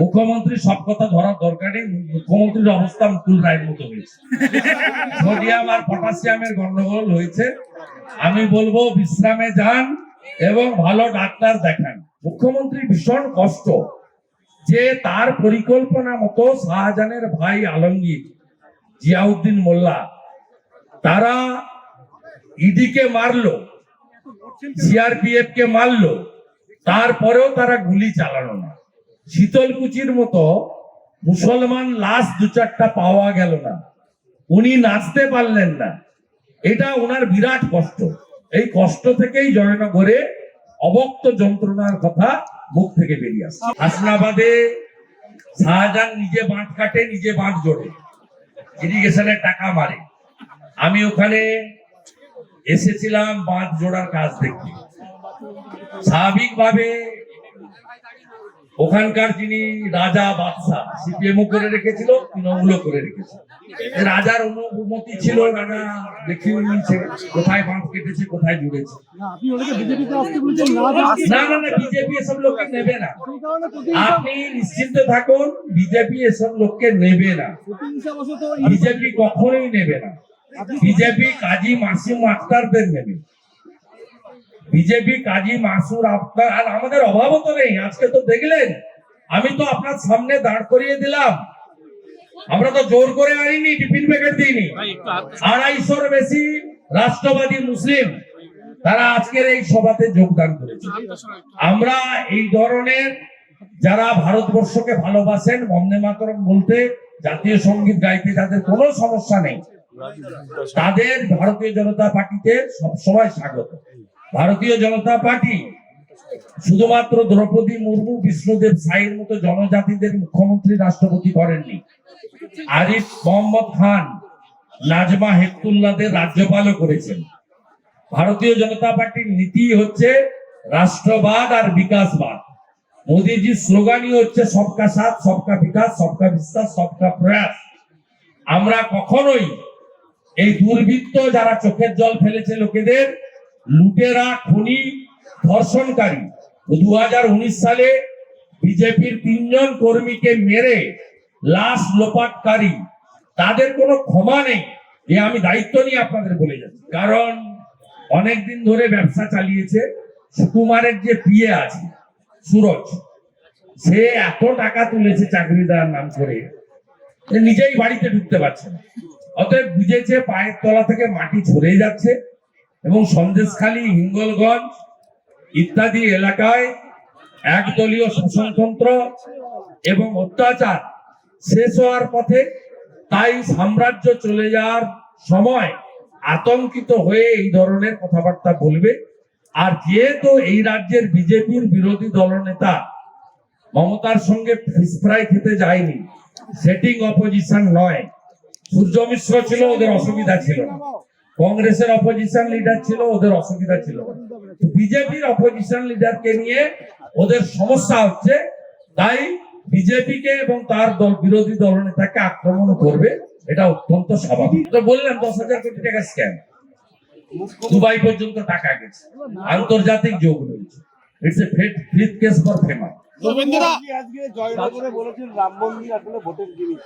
মুখ্যমন্ত্রী সব কথা ধরার দরকার নেই, মুখ্যমন্ত্রীর অবস্থা মুকুল রায়ের মতো হয়েছে। সোডিয়াম আর পটাশিয়ামের গন্ডগোল হয়েছে। আমি বলব, বিশ্রামে যান এবং ভালো ডাক্তার দেখান। মুখ্যমন্ত্রী ভীষণ কষ্ট যে তার পরিকল্পনা মতো শাহজাহানের ভাই আলমগীর, জিয়াউদ্দিন মোল্লা, তারা ইডিকে মারলো সিআরপিএফ কে মারলো, তারপরেও তারা গুলি চালানো না। শীতলকুচির মতো মুসলমান লাশ দু চারটা পাওয়া গেল না। উনি নাচতে পারলেন না। এটা ওনার বিরাট কষ্ট। এই কষ্ট থেকেই জয়নগরে অবক্ত যন্ত্রণার কথা মুখ থেকে বেরিয়ে আসে হাসনাবাদে শাহজাহান নিজে বাঁধ কাটে, নিজে বাঁধ জোড়ে। ইরিগেশনের টাকা মারে। আমি ওখানে এসেছিলাম বাঁধ জোড়ার কাজ দেখতে। স্বাভাবিকভাবে ওখানকার যিনি রাজা বাদশাহ সিপিএমও করে রেখেছিল তৃণমূলও করে রেখেছিল। রাজার অনুমতি ছিল রাজা দেখিয়ে নিয়েছে কোথায় বাঁধ কেটেছে কোথায় জুড়েছে। না, না না বিজেপি এসব লোককে নেবে না। আপনি নিশ্চিন্ত থাকুন বিজেপি এসব লোককে নেবে না। বিজেপি কখনোই নেবে না। বিজেপি কাজী মাসিম আক্তারদের নেবে। বিজেপি কাজী মাসুর আক্তার আর আমাদের অভাবও তো নেই। আজকে তো দেখলেন আমি তো আপনার সামনে দাঁড় করিয়ে দিলাম। আমরা তো জোর করে আনিনি টিফিন প্যাকেট দিইনি। আড়াইশোর বেশি রাষ্ট্রবাদী মুসলিম তারা আজকের এই সভাতে যোগদান করেছে। আমরা এই ধরনের যারা ভারতবর্ষকে ভালোবাসেন বন্দে মাতরম বলতে জাতীয় সংগীত গাইতে তাদের কোনো সমস্যা নেই। তাদের ভারতীয় জনতা পার্টিতে সবসময় স্বাগত। ভারতীয় জনতা পার্টি শুধুমাত্র দ্রৌপদী মুর্মু, বিষ্ণুদেব সাইয়ের মতো জনজাতিদের মুখ্যমন্ত্রী রাষ্ট্রপতি করেননি। আরিফ মোহাম্মদ খান, নাজমা হেক্তুল্লাদের রাজ্যপালও করেছেন। ভারতীয় জনতা পার্টির নীতি হচ্ছে রাষ্ট্রবাদ আর বিকাশবাদ। মোদীজির স্লোগানই হচ্ছে সবকা সাথ, সবকা বিকাশ, সবকা বিশ্বাস, সবকা প্রয়াস। আমরা কখনোই এই দুর্বৃত্ত যারা চোখের জল ফেলেছে লোকেদের লুটেরা, খনি, ধর্ষণকারী। দু হাজার উনিশ সালে বিজেপির তিনজন কর্মীকে মেরে লাশ লোপাটকারী। তাদের কোনো ক্ষমা নেই, এ আমি দায়িত্ব নিয়ে আপনাদের বলে যাচ্ছি। কারণ অনেক দিন ধরে ব্যবসা চালিয়েছে, সুকুমারের যে পিয়ে আছে, সুরজ, সে এত টাকা তুলেছে চাকরি দেওয়ার নাম করে যে নিজেই বাড়িতে ঢুকতে পারছে না। অতএব বুঝেছে পায়ের তলা থেকে মাটি ঝরে যাচ্ছে এবং সন্দেশখালী, হিঙ্গলগঞ্জ ইত্যাদি এলাকায় একদলীয় শাসনতন্ত্র এবং অত্যাচার শেষ হওয়ার পথে তাই সাম্রাজ্য চলে যাওয়ার সময় আতঙ্কিত হয়ে এই ধরনের কথাবার্তা বলবে। আর যেহেতু এই রাজ্যের বিজেপির বিরোধী দলনেতা মমতার সঙ্গে ফিস ফ্রাই খেতে যায়নি সেটিং অপোজিশন নয়। সূর্য মিশ্র ছিল, ওদের অসুবিধা ছিল না। কংগ্রেসের অপোজিশন লিডার ছিল, ওদের অসুবিধা ছিল। বিজেপির অপোজিশন লিডারকে নিয়ে ওদের সমস্যা হচ্ছে, তাই বিজেপিকে এবং তার দল, বিরোধী দলনেতাকে আক্রমণ করবে, এটা অত্যন্ত স্বাভাবিক। তো বললাম, দশ হাজার কোটি টাকা স্ক্যাম দুবাই পর্যন্ত টাকা গেছে। আন্তর্জাতিক যোগ রয়েছে। It's a fifth case for famous আপনি আজকে জয়নগরে বলেছেন রাম মন্দির আসলে ভোটের জিনিস।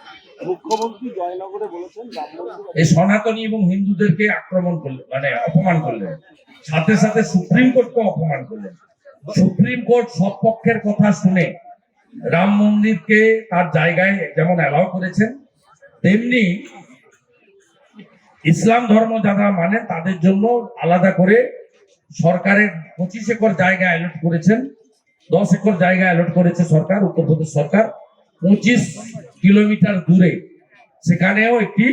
মুখ্যমন্ত্রী জয়নগরে বলেছেন রাম মন্দির এই সনাতনী এবং হিন্দুদেরকে আক্রমণ করলেন মানে অপমান করলেন। সাথে সাথে সুপ্রিম কোর্টকে অপমান করলেন। সুপ্রিম কোর্ট সব পক্ষের কথা শুনে রাম মন্দিরকে তার জায়গায় যেমন অ্যালাউ করেছেন তেমনি ইসলাম ধর্ম যারা মানে তাদের জন্য আলাদা করে সরকারের পঁচিশ একর জায়গা অ্যালট করেছেন। দশ একর জায়গা অ্যালট করেছে সরকার উত্তরপ্রদেশ সরকার। পঁচিশ কিলোমিটার দূরে। সেখানেও একটি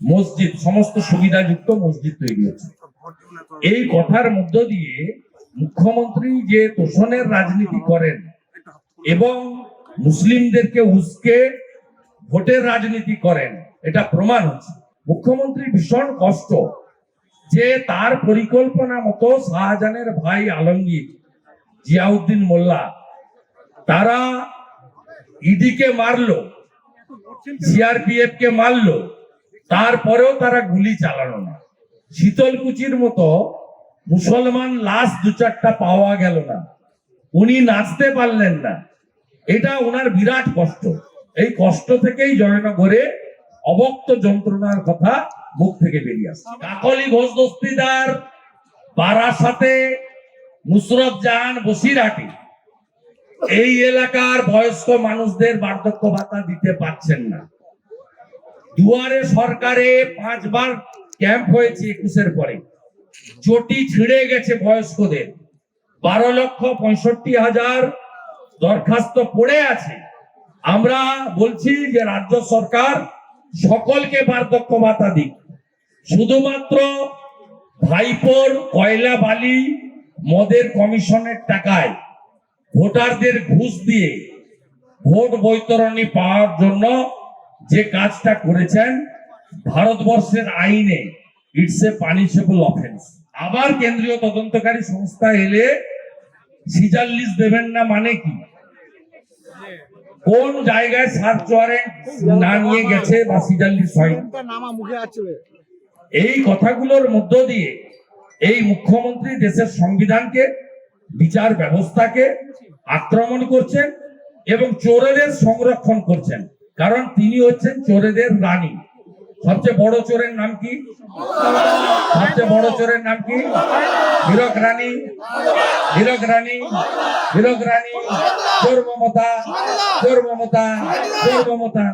মসজিদ, সমস্ত সুবিধাযুক্ত মসজিদ তৈরি হচ্ছে এই কথার মধ্য দিয়ে মুখ্যমন্ত্রী যে তোষণের রাজনীতি করেন এবং মুসলিমদেরকে উস্কে ভোটের রাজনীতি করেন, এটা প্রমাণ হচ্ছে। মুখ্যমন্ত্রী ভীষণ কষ্ট যে তার পরিকল্পনা মতো শাহজাহানের ভাই আলমগীর জিয়াউদ্দিন মোল্লা, তারা ইডিকে মারলো সিআরপিএফ কে মারলো, তারপরেও তারা গুলি চালানো না। শীতলকুচির মতো মুসলমান লাশ দু চারটা পাওয়া গেল না। উনি নাচতে পারলেন না। এটা ওনার বিরাট কষ্ট। এই কষ্ট থেকেই জয়নগরে অবক্ত যন্ত্রণার কথা মুখ থেকে বেরিয়ে আসছে। কাকলি ঘোষ দস্তিদার, বারাসাতে নুসরত জাহান বসিরহাটি। এই এলাকার বয়স্ক মানুষদের বার্ধক্য ভাতা দিতে পারছেন না। দুয়ারে সরকারে পাঁচবার ক্যাম্প হয়েছে একুশের পরে। চটি ছিঁড়ে গেছে বয়স্কদের। বারো লক্ষ পঁয়ষট্টি হাজার দরখাস্ত পড়ে আছে। আমরা বলছি যে রাজ্য সরকার সকলকে বার্ধক্য ভাতা দিক। শুধুমাত্র ভাইপোর কয়লা বালি মদের কমিশনের টাকায় ভোটারদের ঘুষ দিয়ে ভোট বৈতরণী পাওয়ার জন্য যে কাজটা করেছেন ভারতবর্ষের আইনে ইটস এ পানিশেবল অফেন্স আবার কেন্দ্রীয় তদন্তকারী সংস্থা এলে সিজার লিস্ট দেবেন না মানে কি? কোন জায়গায় সার্চ ওয়ারেন্ট না নিয়ে গেছে বা সিজার লিস্ট হয়নি? এই কথাগুলোর মধ্য দিয়ে এই মুখ্যমন্ত্রী দেশের সংবিধানকে, বিচার ব্যবস্থাকে আক্রমণ করছেন এবং চোরেদের সংরক্ষণ করছেন। কারণ তিনি হচ্ছেন চোরেদের রানী। সবচেয়ে বড় চোরের নাম কি? সবচেয়ে বড় চোরের নাম কি? হীরক রানী। হীরক রানী। হীরক রানী। চোর মমতা। চোর মমতা। চোর মমতা।